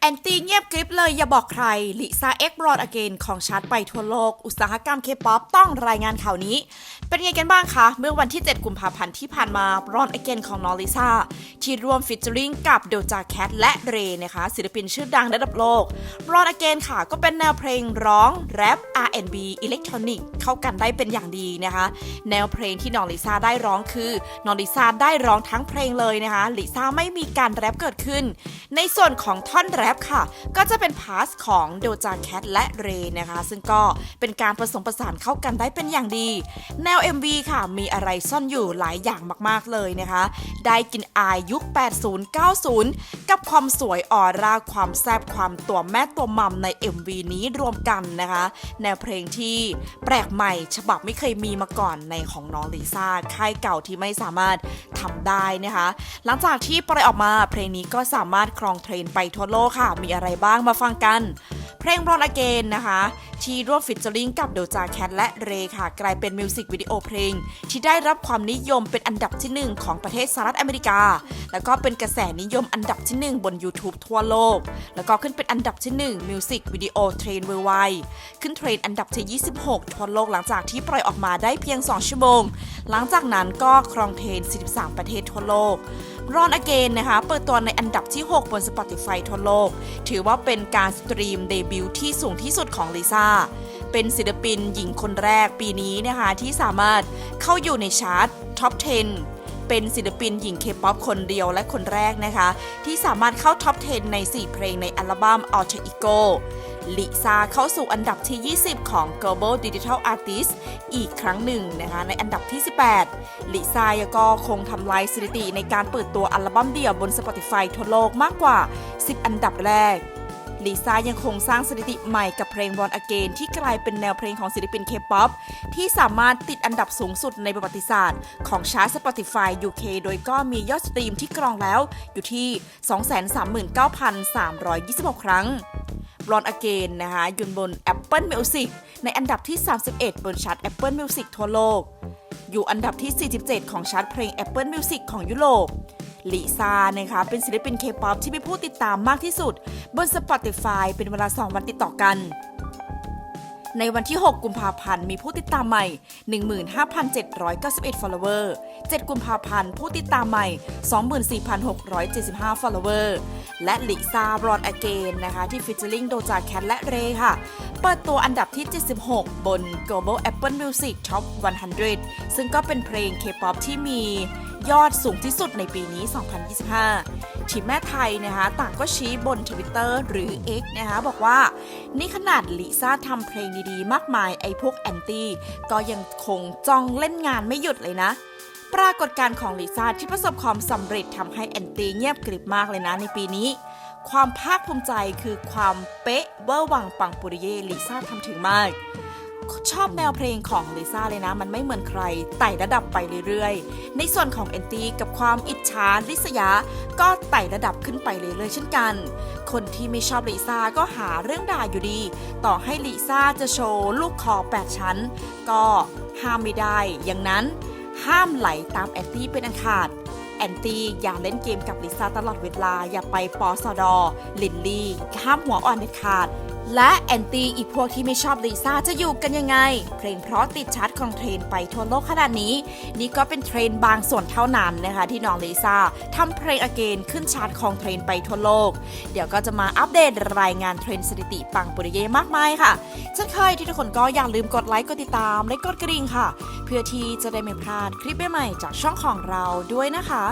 แอนตี้เงียบกริบเลยอย่าบอกใครลิซ่าเอ็กบรอดอเกนของชาร์ตไปทั่วโลก อุตสาหกรรมเคป๊อปต้องรายงานข่าวนี้ เป็นไงกันบ้างคะ เมื่อวันที่ 7 กุมภาพันธ์ที่ผ่านมาบรอนอเกนของน้องลิซ่า ที่ร่วมฟิชเจอริงกับโดจาแคทและเรนะคะ ศิลปินชื่อดังระดับโลกบรอนอเกนค่ะ ก็เป็นแนวเพลงร้องแรป R&B อิเล็กทรอนิกส์เข้ากันได้เป็นอย่างดีนะคะ แนวเพลงที่น้องลิซ่าได้ร้องคือน้องลิซ่าได้ร้องทั้งเพลงเลยนะคะลิซ่าไม่มีการแรปเกิดขึ้น ในส่วนของท่อนแรปค่ะ ก็จะเป็นพาสของโดจาแคทและเรนะคะ ซึ่งก็เป็นการผสมผสานเข้ากันได้เป็นอย่างดี แนว MV ค่ะ มีอะไรซ่อนอยู่หลายอย่างมากๆเลยนะคะ ได้กินอายยุค 80-90 กับความสวยออร่าความแซบความตัวแม่ตัวมัมใน MV นี้รวมกันนะคะ แนวเพลงที่แปลกใหม่ฉบับไม่เคยมีมาก่อนในของน้องลิซ่าค่ายเก่าที่ไม่สามารถทำได้นะคะ หลังจากที่ปล่อยออกมาเพลงนี้ก็สามารถครองเทรนไปทั่วโลกค่ะ มีอะไรบ้างมาฟังกัน เพลงรอนอเกนนะคะ ที่ร่วมฟิชเจอริงกับโดจาแคทและเรค่ะ กลายเป็นมิวสิกวิดีโอเพลง ที่ได้รับความนิยมเป็นอันดับที่1ของประเทศสหรัฐอเมริกา แล้วก็เป็นกระแสนิยมอันดับที่1บน YouTube ทั่วโลก แล้วก็ขึ้นเป็นอันดับที่1มิวสิกวิดีโอเทรนเวอร์ไวขึ้นเทรนอันดับที่ 26 ทั่วโลกหลังจากที่ปล่อยออกมาได้เพียง 2 ชั่วโมง หลังจากนั้นก็ครองเทรน 43 ประเทศทั่วโลก รอนอเกนนะคะ เปิดตัวในอันดับที่ 6 บน Spotify ทั่วโลก ถือว่าเป็นการสตรีมเดบิวต์ที่สูงที่สุดของลิซ่า เป็นศิลปินหญิงคนแรกปีนี้นะคะ ที่สามารถเข้าอยู่ในชาร์ตท็อป 10เป็นศิลปินหญิงเคป๊อปคนเดียวและคนแรกนะคะ ที่สามารถเข้าท็อป 10 ใน 4 เพลงในอัลบั้ม Alter Ego ลิซ่าเข้าสู่อันดับที่ 20 ของ Global Digital Artist อีกครั้งหนึ่งนะคะในอันดับที่ 18 ลิซ่ายก็คงทำลายสถิติในการเปิดตัวอัลบั้มเดี่ยวบน Spotify ทั่วโลกมากกว่า 10 อันดับแรกลิซ่ายังคงสร้างสถิติใหม่กับเพลง Born Again ที่กลายเป็นแนวเพลงของศิลปินเคป๊อปที่สามารถติดอันดับสูงสุดในประวัติศาสตร์ของชาร์ต Spotify UK โดยก็มียอดสตรีมที่กรองแล้วอยู่ที่ 239,326 ครั้ง บลอนอเกนนะคะอยืนบน Apple Music ในอันดับที่ 31 บนชาร์ต Apple Music ทั่วโลก อยู่อันดับที่ 47 ของชาร์ตเพลง Apple Music ของยุโรปลิซ่านะคะเป็นศิลปินเคป๊อปที่มีผู้ติดตามมากที่สุด บน Spotify เป็นเวลา 2 วันติดต่อกัน ในวันที่ 6 กุมภาพันธ์ มีผู้ติดตามใหม่ 15,791 follower 7 กุมภาพันธ์ ผู้ติดตามใหม่ 24,675 follower และลิซ่าบรอนอเกนนะคะ ที่ฟิชเชอริงโดจาแคทและเรค่ะ เปิดตัวอันดับที่ 76 บน Global Apple Music Top 100 ซึ่งก็เป็นเพลง K-pop ที่มียอดสูงที่สุดในปีนี้ 2025 ทีมแม่ไทยนะคะ ต่างก็ชี้บน Twitter หรือ X นะคะ บอกว่า นี่ขนาดลิซ่าทำเพลงดีๆ มากมายไอ้พวกแอนตี้ก็ยังคงจ้องเล่นงานไม่หยุดเลยนะ ปรากฏการณ์ของลิซ่าที่ประสบความสำเร็จทำให้แอนตี้เงียบกริบมากเลยนะในปีนี้ ความภาคภูมิใจคือความเป๊ะเวอร์วังปังปุริเย่ลิซ่าทำถึงมาก ชอบแนวเพลงของลิซ่าเลยนะ มันไม่เหมือนใครไต่ระดับไปเรื่อยๆ ในส่วนของแอนตี้กับความอิจฉาริษยา ก็ไต่ระดับขึ้นไปเรื่อยๆเช่นกัน คนที่ไม่ชอบลิซ่าก็หาเรื่องด่าอยู่ดี ต่อให้ลิซ่าจะโชว์ลูกคอ 8 ชั้น ก็ห้ามไม่ได้อย่างนั้น ห้ามไหลตามแอนตี้เป็นอันขาด แอนตี้อย่าเล่นเกมกับลิซ่าตลอดเวลา อย่าไปปอสอดอลินลี่ห้ามหัวอ่อนเด็ดขาด และแอนตี้อีกพวกที่ไม่ชอบลิซ่าจะอยู่กันยังไง เพลงเพราะติดชาร์ตของเทรนไปทั่วโลกขนาดนี้ นี่ก็เป็นเทรนบางส่วนเท่านั้นนะคะ ที่น้องลิซ่าทำเพลงอเกนขึ้นชาร์ตของเทรนไปทั่วโลก เดี๋ยวก็จะมาอัปเดตรายงานเทรนสถิติปังปุริเย่มากมายค่ะเช่นเคยที่ทุกคนก็อย่าลืมกดไลค์กดติดตามและกดกระดิ่งค่ะ เพื่อที่จะได้ไม่พลาดคลิปใหม่ๆจากช่องของเราด้วยนะคะ